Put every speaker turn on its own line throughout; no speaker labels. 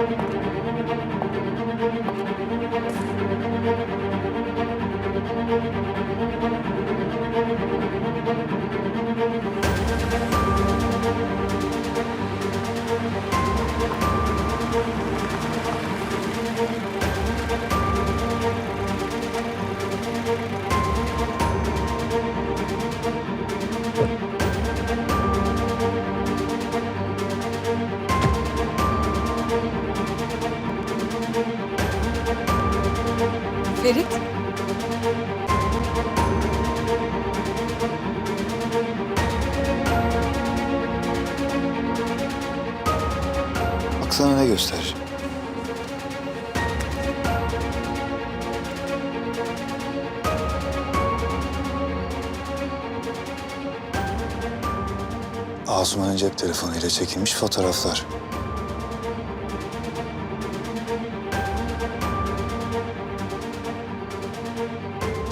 Thank
you. Sana ne göstereceğim. Asuman'ın cep telefonuyla çekilmiş fotoğraflar.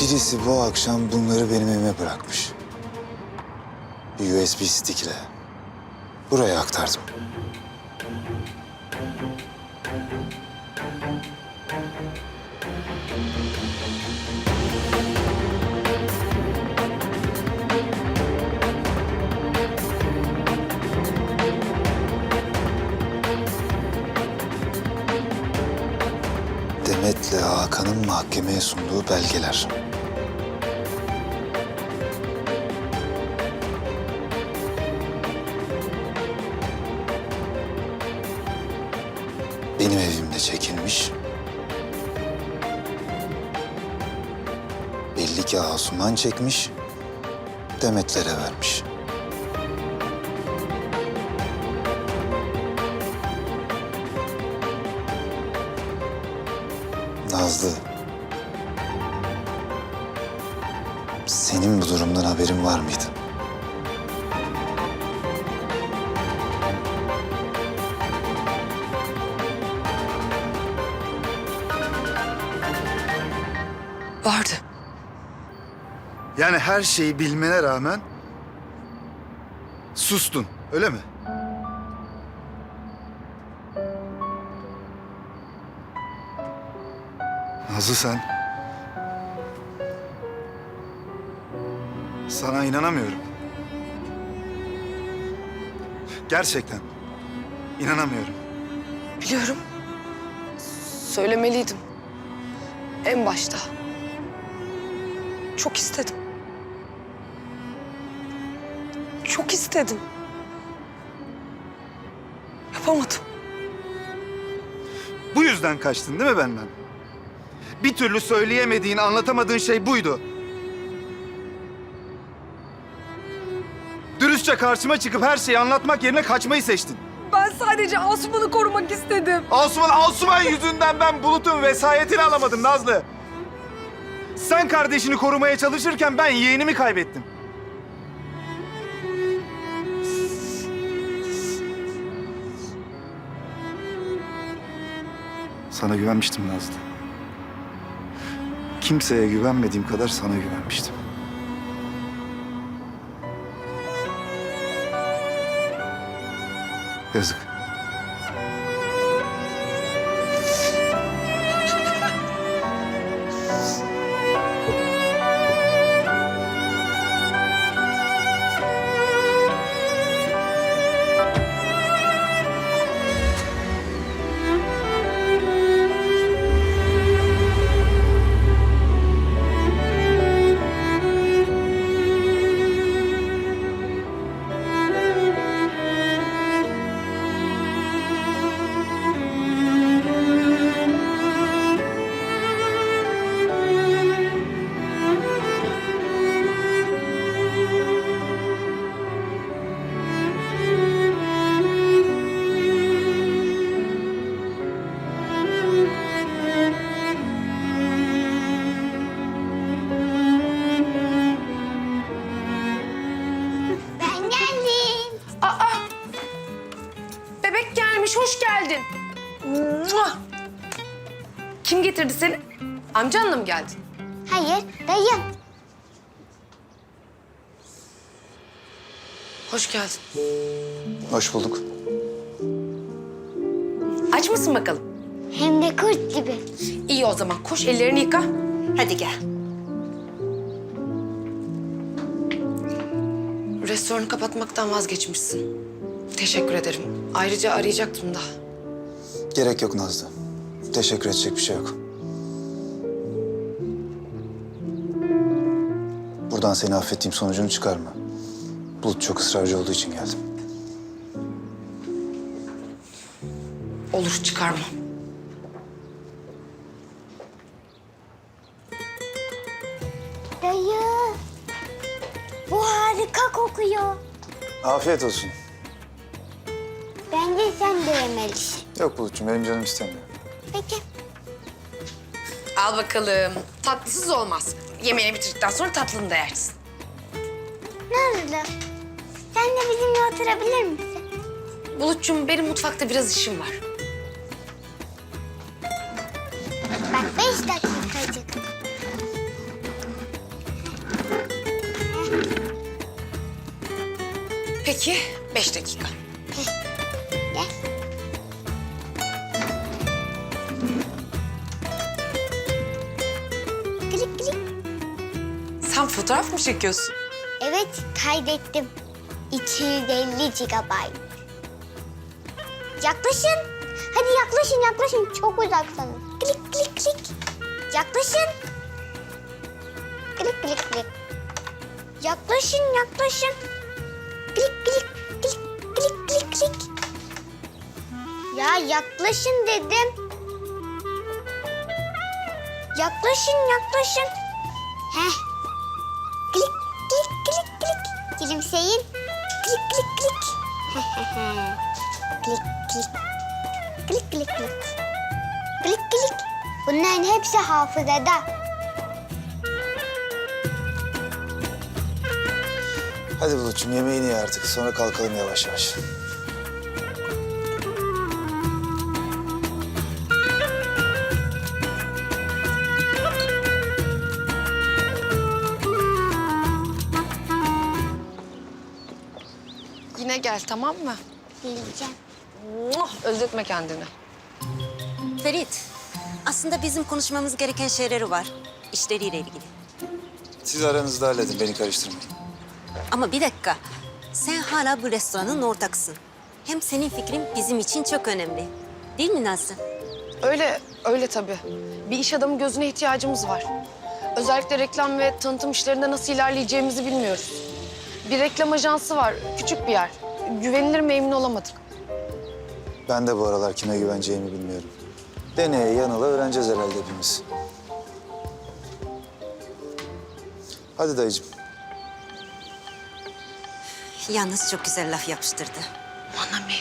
Birisi bu akşam bunları benim evime bırakmış. Bir USB stick ile. Buraya aktardım. Demet'le Hakan'ın mahkemeye sunduğu belgeler. Belli ki Asuman çekmiş, Demet'lere vermiş. Nazlı. Senin bu durumdan haberin var mıydı?
Vardı.
Yani her şeyi bilmene rağmen sustun, öyle mi? Nazlı sen... Sana inanamıyorum. Gerçekten inanamıyorum.
Biliyorum. Söylemeliydim. En başta. Çok istedim. İstedim. Yapamadım.
Bu yüzden kaçtın değil mi benden? Bir türlü söyleyemediğin, anlatamadığın şey buydu. Dürüstçe karşıma çıkıp her şeyi anlatmak yerine kaçmayı seçtin.
Ben sadece Asuman'ı korumak istedim.
Asuman, Asuman yüzünden ben Bulut'un vesayetini alamadım Nazlı. Sen kardeşini korumaya çalışırken ben yeğenimi kaybettim. Sana güvenmiştim Nazlı. Kimseye güvenmediğim kadar sana güvenmiştim. Yazık.
Mua! Kim getirdi seni? Amcanla mı geldin?
Hayır, dayım.
Hoş geldin.
Hoş bulduk.
Aç mısın bakalım?
Hem de kurt gibi.
İyi o zaman. Koş ellerini yıka.
Hadi gel.
Restoranı kapatmaktan vazgeçmişsin. Teşekkür ederim. Ayrıca arayacaktım da.
Gerek yok Nazlı. Teşekkür edecek bir şey yok. Buradan seni affettiğim sonucunu çıkarma. Bulut çok ısrarcı olduğu için geldim.
Olur çıkarma.
Dayı. Bu harika kokuyor.
Afiyet olsun. Yok Bulut'cum benim canım istemiyor.
Peki.
Al bakalım. Tatlısız olmaz. Yemeğini bitirdikten sonra tatlını da yersin.
Nazlı. Sen de bizimle oturabilir misin?
Bulut'cum benim mutfakta biraz işim var.
Bak beş dakikacık.
Peki, beş dakika. Fotoğraf mı çekiyorsun?
Evet kaydettim. 250 GB. Yaklaşın. Hadi yaklaşın yaklaşın. Çok uzaksanız. Klik klik klik. Yaklaşın. Klik klik klik. Yaklaşın yaklaşın. Klik klik klik klik klik klik. Ya yaklaşın dedim. Yaklaşın yaklaşın. Heh. Gülümseyin. Klik klik klik. klik klik. Klik klik klik. Klik klik. Bunların hepsi hafızada.
Hadi Bulut'cum yemeğini ye artık. Sonra kalkalım yavaş yavaş.
Gel tamam mı?
Bileceğim.
Muah, Özletme kendini.
Ferit, aslında bizim konuşmamız gereken şeyleri var. işleriyle ilgili.
Siz aranızda halledin. Beni karıştırmayın.
Ama bir dakika. Sen hala bu restoranın ortaksın. Hem senin fikrin bizim için çok önemli. Değil mi Nazlı?
Öyle, öyle tabii. Bir iş adamı gözüne ihtiyacımız var. Özellikle reklam ve tanıtım işlerinde nasıl ilerleyeceğimizi bilmiyoruz. Bir reklam ajansı var, küçük bir yer. Güvenilir mi emin olamadık.
Ben de bu aralar kime güveneceğimi bilmiyorum. Deneye yanıla öğreneceğiz herhalde hepimiz. Hadi dayıcığım.
Yalnız çok güzel laf yapıştırdı.
Manami.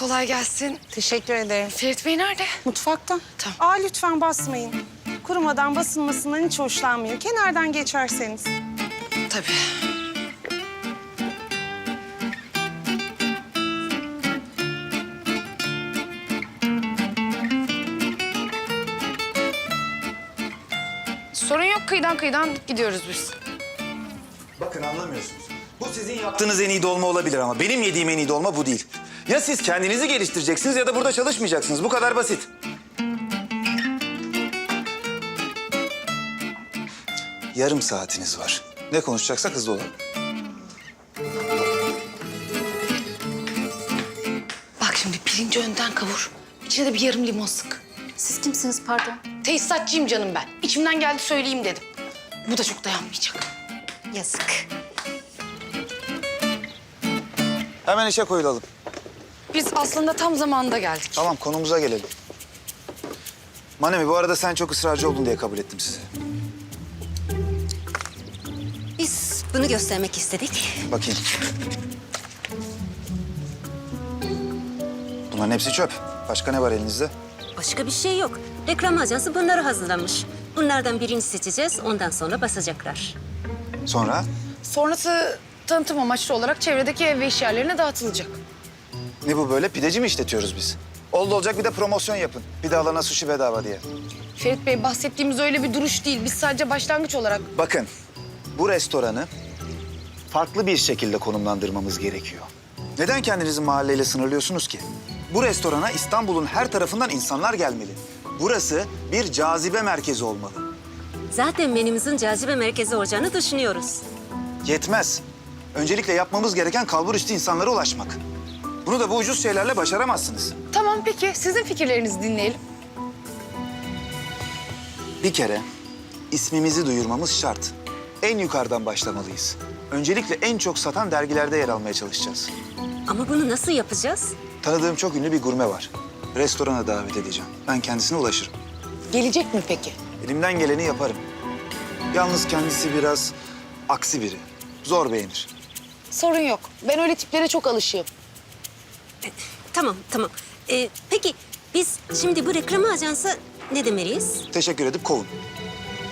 Kolay gelsin.
Teşekkür ederim.
Ferit Bey nerede?
Mutfakta.
Tamam.
Aa lütfen basmayın. Kurumadan basılmasından hiç hoşlanmıyor. Kenardan geçerseniz.
Tabii. Sorun yok kıyıdan kıyıdan gidiyoruz biz.
Bakın anlamıyorsunuz. Bu sizin yaptığınız en iyi dolma olabilir ama benim yediğim en iyi dolma bu değil. Ya siz kendinizi geliştireceksiniz ya da burada çalışmayacaksınız. Bu kadar basit. Yarım saatiniz var. Ne konuşacaksak hızlı olalım.
Bak şimdi pirinci önden kavur. İçine de bir yarım limon sık.
Siz kimsiniz pardon?
Tesisatçıyım canım ben. İçimden geldi söyleyeyim dedim. Bu da çok dayanmayacak.
Yazık.
Hemen işe koyulalım.
Biz aslında tam zamanında geldik.
Tamam konumuza gelelim. Manemi bu arada sen çok ısrarcı oldun diye kabul ettim sizi.
Biz bunu göstermek istedik.
Bakayım. Bunların hepsi çöp. Başka ne var elinizde?
Başka bir şey yok. Reklam ajansı bunları hazırlamış. Bunlardan birini seçeceğiz, ondan sonra basacaklar.
Sonra?
Sonrası tanıtım amaçlı olarak çevredeki ev ve iş yerlerine dağıtılacak.
Ne bu böyle? Pideci mi işletiyoruz biz? Oldu olacak bir de promosyon yapın. Bir de alana sushi bedava diye.
Ferit Bey bahsettiğimiz öyle bir duruş değil. Biz sadece başlangıç olarak
Bakın, bu restoranı farklı bir şekilde konumlandırmamız gerekiyor. Neden kendinizi mahalleyle sınırlıyorsunuz ki? Bu restorana İstanbul'un her tarafından insanlar gelmeli. Burası bir cazibe merkezi olmalı.
Zaten menümüzün cazibe merkezi olacağını düşünüyoruz.
Yetmez. Öncelikle yapmamız gereken kalburüstü insanlara ulaşmak. Bunu da bu ucuz şeylerle başaramazsınız.
Tamam peki sizin fikirlerinizi dinleyelim.
Bir kere ismimizi duyurmamız şart. En yukarıdan başlamalıyız. Öncelikle en çok satan dergilerde yer almaya çalışacağız.
Ama bunu nasıl yapacağız?
Tanıdığım çok ünlü bir gurme var. Restorana davet edeceğim. Ben kendisine ulaşırım.
Gelecek mi peki?
Elimden geleni yaparım. Yalnız kendisi biraz aksi biri. Zor beğenir.
Sorun yok. Ben öyle tiplere çok alışığım.
Tamam, tamam. Ee, peki biz şimdi bu reklam ajansa ne demeliyiz?
Teşekkür edip kovun.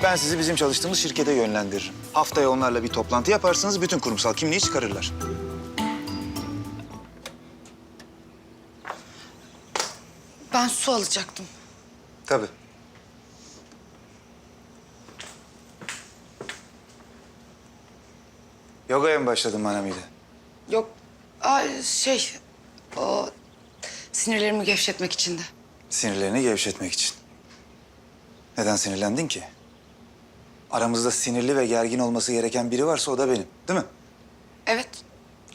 Ben sizi bizim çalıştığımız şirkete yönlendiririm. Haftaya onlarla bir toplantı yaparsınız, bütün kurumsal kimliği çıkarırlar.
Ben su alacaktım.
Tabii. Yogaya mı başladın Manami'yle?
Yok. Aa, şey, o sinirlerimi gevşetmek için de.
Sinirlerini gevşetmek için. Neden sinirlendin ki? Aramızda sinirli ve gergin olması gereken biri varsa o da benim, değil mi?
Evet,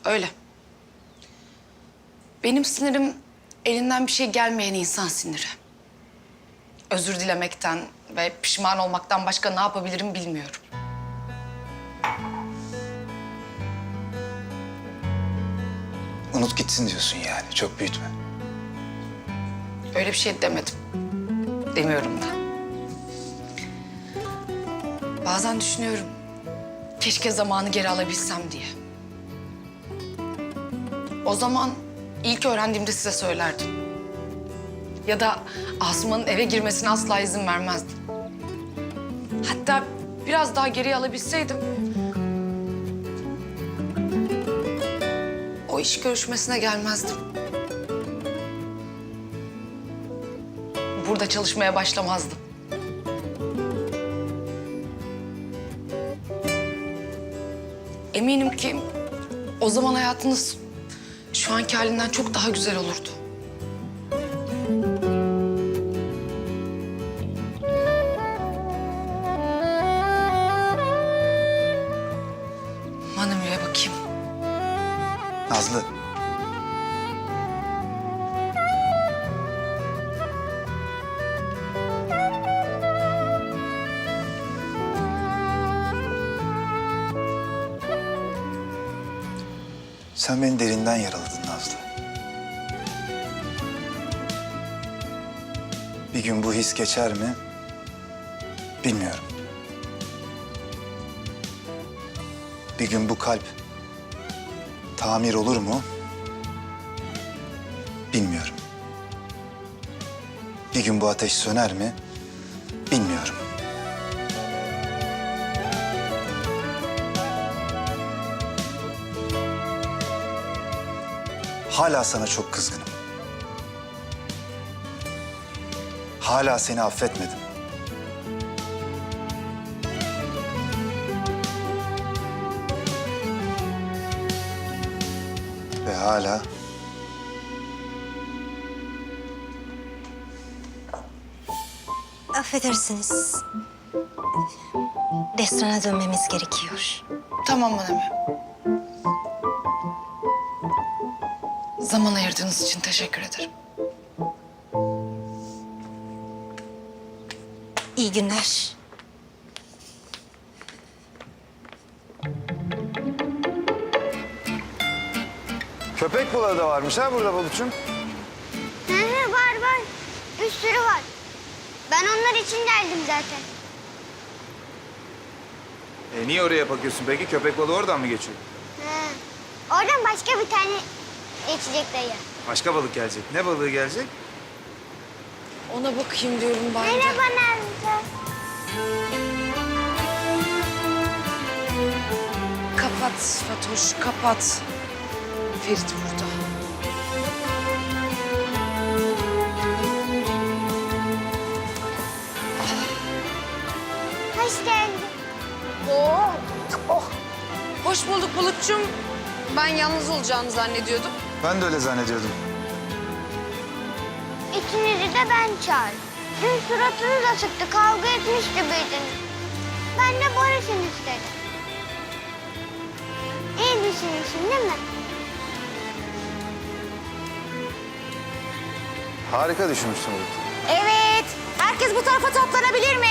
öyle. Benim sinirim elinden bir şey gelmeyen insan siniri. Özür dilemekten ve pişman olmaktan başka ne yapabilirim bilmiyorum.
Unut gitsin diyorsun yani, çok büyütme.
Öyle bir şey demedim. Demiyorum da. Bazen düşünüyorum. Keşke zamanı geri alabilsem diye. O zaman ilk öğrendiğimde size söylerdim. Ya da Asuman'ın eve girmesine asla izin vermezdim. Hatta biraz daha geriye alabilseydim... iş görüşmesine gelmezdim. burada çalışmaya başlamazdım. Eminim ki o zaman hayatınız şu anki halinden çok daha güzel olurdu.
Nazlı. Sen beni derinden yaraladın Nazlı. Bir gün bu his geçer mi? Bilmiyorum. Bir gün bu kalp tamir olur mu? Bilmiyorum. Bir gün bu ateş söner mi? Bilmiyorum. Hala sana çok kızgınım. Hala seni affetmedim. Hala
Affedersiniz. Restorana dönmemiz gerekiyor.
Tamam Manemi. Zaman ayırdığınız için teşekkür ederim.
İyi günler.
Köpek balığı da varmış ha burada balıkçım.
Hı hı var var. Bir sürü var. Ben onlar için geldim zaten.
E niye oraya bakıyorsun peki? Köpek balığı oradan mı geçiyor?
Hı. Oradan başka bir tane geçecek dayı.
Başka balık gelecek. Ne balığı gelecek?
Ona bakayım diyorum ben de.
Merhaba Nazlı.
Kapat Fatoş, kapat. Ferit burada.
Hoş geldin. Oo. Oh.
Hoş bulduk Bulut'cum. Ben yalnız olacağını zannediyordum.
Ben de öyle zannediyordum.
İkinizi de ben çağır. Dün suratınız asıktı, kavga etmiş gibiydiniz. Ben de barışın istedim. İyi düşünüyorsun değil mi?
Harika düşünmüşsün Bulut.
Evet. Herkes bu tarafa toplanabilir mi?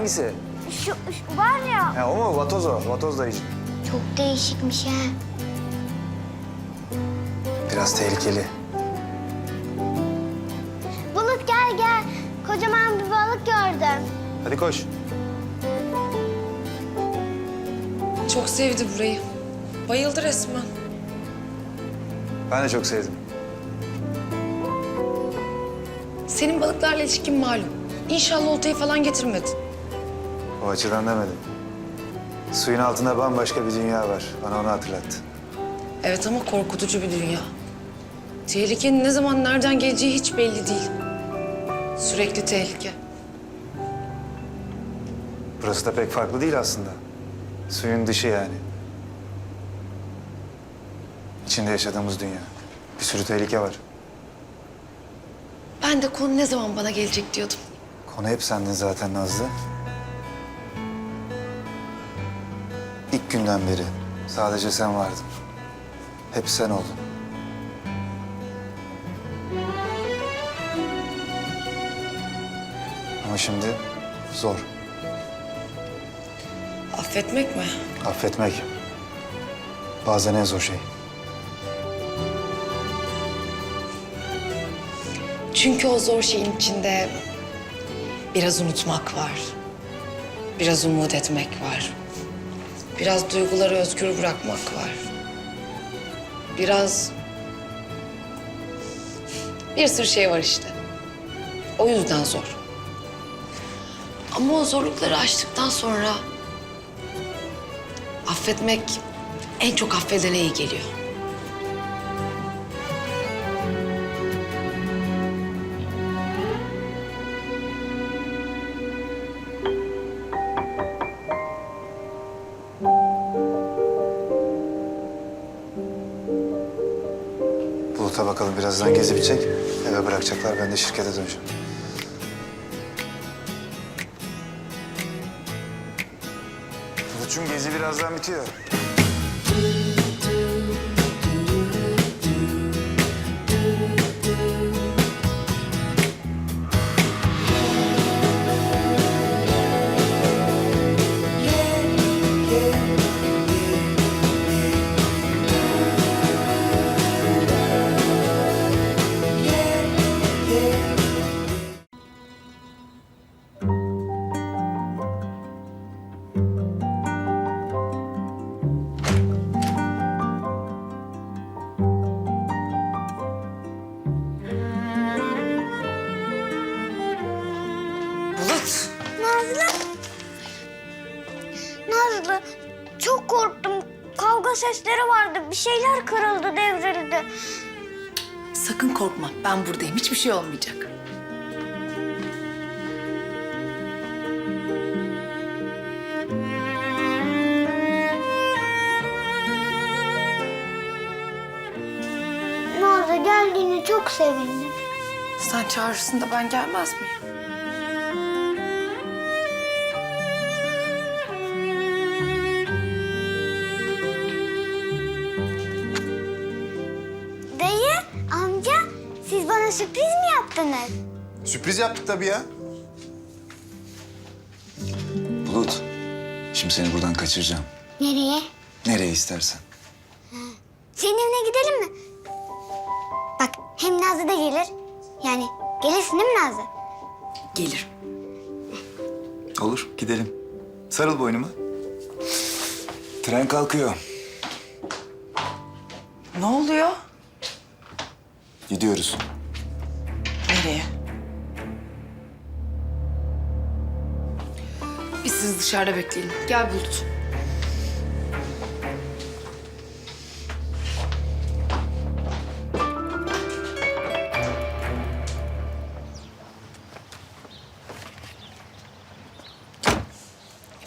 Hangisi?
Şu, şu var ya.
Ha, o mu? Vatoz o. Vatoz dayıcı.
Çok değişikmiş ha.
Biraz tehlikeli.
Bulut gel gel. Kocaman bir balık gördüm.
Hadi koş.
Çok sevdi burayı. Bayıldı resmen.
Ben de çok sevdim.
Senin balıklarla ilişkin malum. İnşallah oltayı falan getirmedin.
O açıdan demedim. Suyun altında bambaşka bir dünya var. Bana onu hatırlattı.
Evet ama korkutucu bir dünya. Tehlikenin ne zaman nereden geleceği hiç belli değil. Sürekli tehlike.
Burası da pek farklı değil aslında. Suyun dışı yani. İçinde yaşadığımız dünya. Bir sürü tehlike var.
Ben de konu ne zaman bana gelecek diyordum.
Konu hep sendin zaten Nazlı. İlk günden beri sadece sen vardın. Hep sen oldun. Ama şimdi zor.
Affetmek mi?
Affetmek. Bazen en zor şey.
Çünkü o zor şeyin içinde biraz unutmak var. Biraz umut etmek var. Biraz duyguları özgür bırakmak var. Biraz... Bir sürü şey var işte. O yüzden zor. Ama o zorlukları aştıktan sonra... Affetmek en çok affedene iyi geliyor.
Bakalım birazdan gezi bitecek. Eve bırakacaklar. Ben de şirkete döneceğim. Bulut'cum gezi birazdan bitiyor.
Şeyler kırıldı, devrildi.
Sakın korkma. Ben buradayım. Hiçbir şey olmayacak.
Nazlı geldiğini çok sevindim.
Sen çağırırsın da ben gelmez miyim?
Sürpriz mi yaptınız?
Sürpriz yaptık tabii ya.
Bulut, şimdi seni buradan kaçıracağım.
Nereye?
Nereye istersen.
Senin evine gidelim mi? Bak hem Nazlı da gelir. Yani gelirsin değil mi Nazlı?
Gelir.
Olur, gidelim. Sarıl boynuma. Tren kalkıyor.
Ne oluyor?
Gidiyoruz.
Nereye?
Biz sizi dışarıda bekleyelim. Gel Bulut.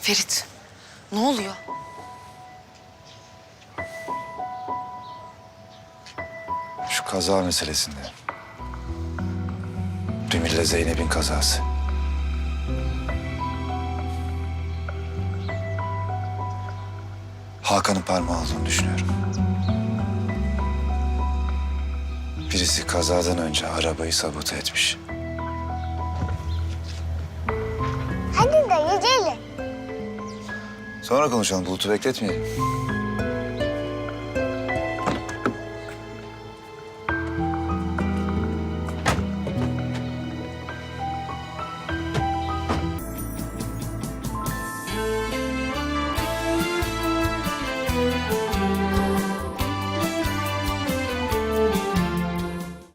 Ferit, ne oluyor?
Şu kaza meselesinde. Demir'le Zeynep'in kazası. Hakan'ın parmağı olduğunu düşünüyorum. Birisi kazadan önce arabayı sabote etmiş.
Hadi dayı gelin.
Sonra konuşalım, Bulut'u bekletmeyelim.